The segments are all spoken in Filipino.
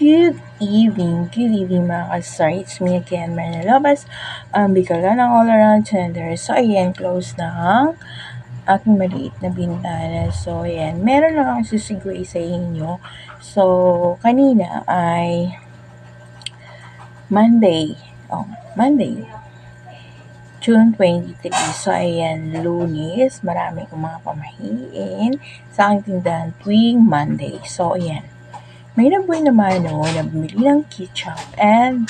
Good evening, good evening mga kasar. It's me again, Marina Lopez, ang bigala ng all around tender. So, ayan, close na ang aking maliit na bintana. So, ayan, meron lang akong sisigway sa inyo. So, kanina ay Monday. Oh, Monday. June 23. So, ayan, lunis. Marami kong mga pamahiin sa aking tindahan tuwing Monday. So, ayan may naboy naman no, na bumili ng ketchup and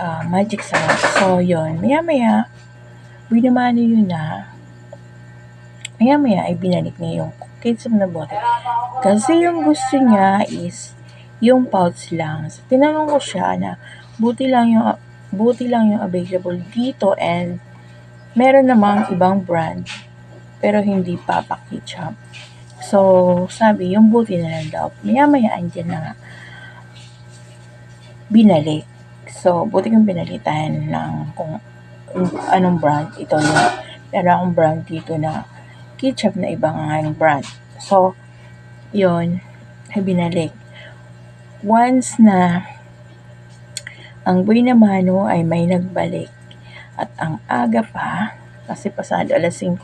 uh, magic sarap. So, yon Maya maya, buy naman yun na maya maya ay binalik niya yung ketchup na bote. Kasi yung gusto niya is yung pouch lang. So, tinanong ko siya na buti lang yung buti lang yung available dito and meron namang ibang brand pero hindi Papa Ketchup. So, sabi, yung buti na lang daw. Maya-maya, andyan na nga. Binalik. So, buti kong pinalitan ng kung anong brand. Ito yung, meron akong brand dito na ketchup na ibang nga yung brand. So, yun, binalik. Once na ang buhay na mano ay may nagbalik at ang aga pa, kasi pasado alas 5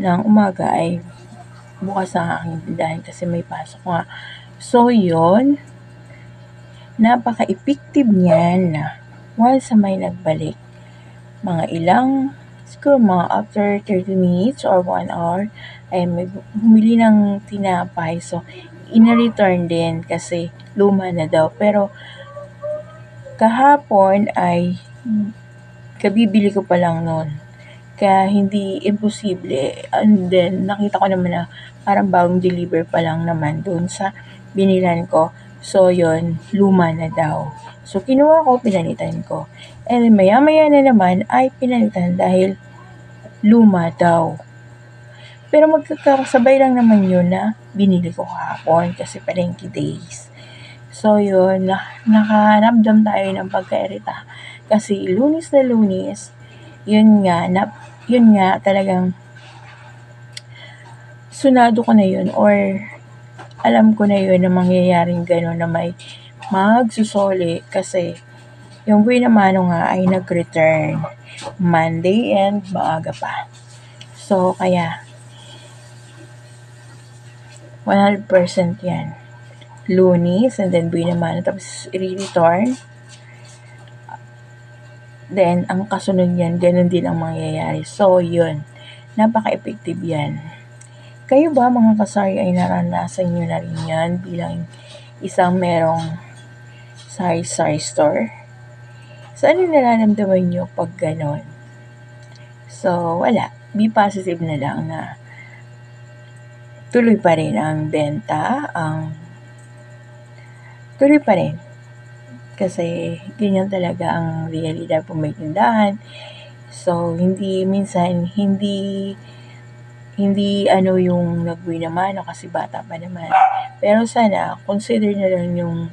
ng umaga ay bukas ang aking tindahan kasi may pasok nga. So, yon napaka-effective niyan na once may nagbalik, mga ilang, siguro mga after 30 minutes or 1 hour, ay may bumili ng tinapay. So, ina-return din kasi luma na daw. Pero, kahapon ay kabibili ko pa lang noon. Kaya hindi imposible. And then, nakita ko naman na parang bagong deliver pa lang naman doon sa binilan ko. So, yon luma na daw. So, kinuha ko, pinalitan ko. And maya-maya na naman ay pinalitan dahil luma daw. Pero magkakasabay lang naman yun na binili ko kahapon kasi palengke days. So, yun, na, nakaramdam tayo ng pagkairita. Kasi lunis na lunis, yun nga, na, yun nga talagang sunado ko na yun or alam ko na yun na mangyayaring gano'n na may magsusoli kasi yung buhay naman nga ay nag-return Monday and maaga pa. So, kaya 100% yan. Lunis and then buhay naman tapos i-return. Then, ang kasunod yan, ganun din ang mangyayari. So, yun. Napaka-effective yan. Kayo ba mga kasari ay naranasan nyo na rin yan bilang isang merong sari-sari store? So, nararamdaman nyo pag ganon? So, wala. Be positive na lang na tuloy pa rin ang benta, ang tuloy pa rin. Kasi ganyan talaga ang realidad kung may tindahan. So, hindi minsan, hindi hindi ano yung nagbuwi naman o kasi bata pa naman. Pero sana, consider na lang yung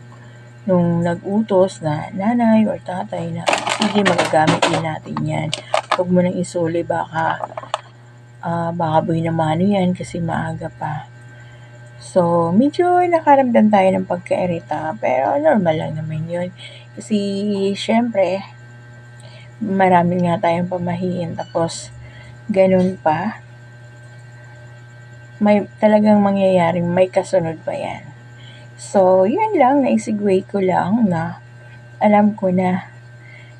nung nag-utos na nanay or tatay na sige magagamit din natin yan. Huwag mo nang isuli baka uh, baka buhay na mano yan kasi maaga pa. So, medyo nakaramdam tayo ng pagkairita pero normal lang naman yun. Kasi, syempre, marami nga tayong pamahiin tapos ganun pa may talagang mangyayaring may kasunod pa yan. So, yun lang, naisigway ko lang na alam ko na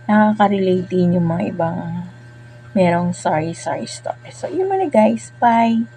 nakaka-relate din yung mga ibang merong sorry, sorry story. So, yun muna guys. Bye!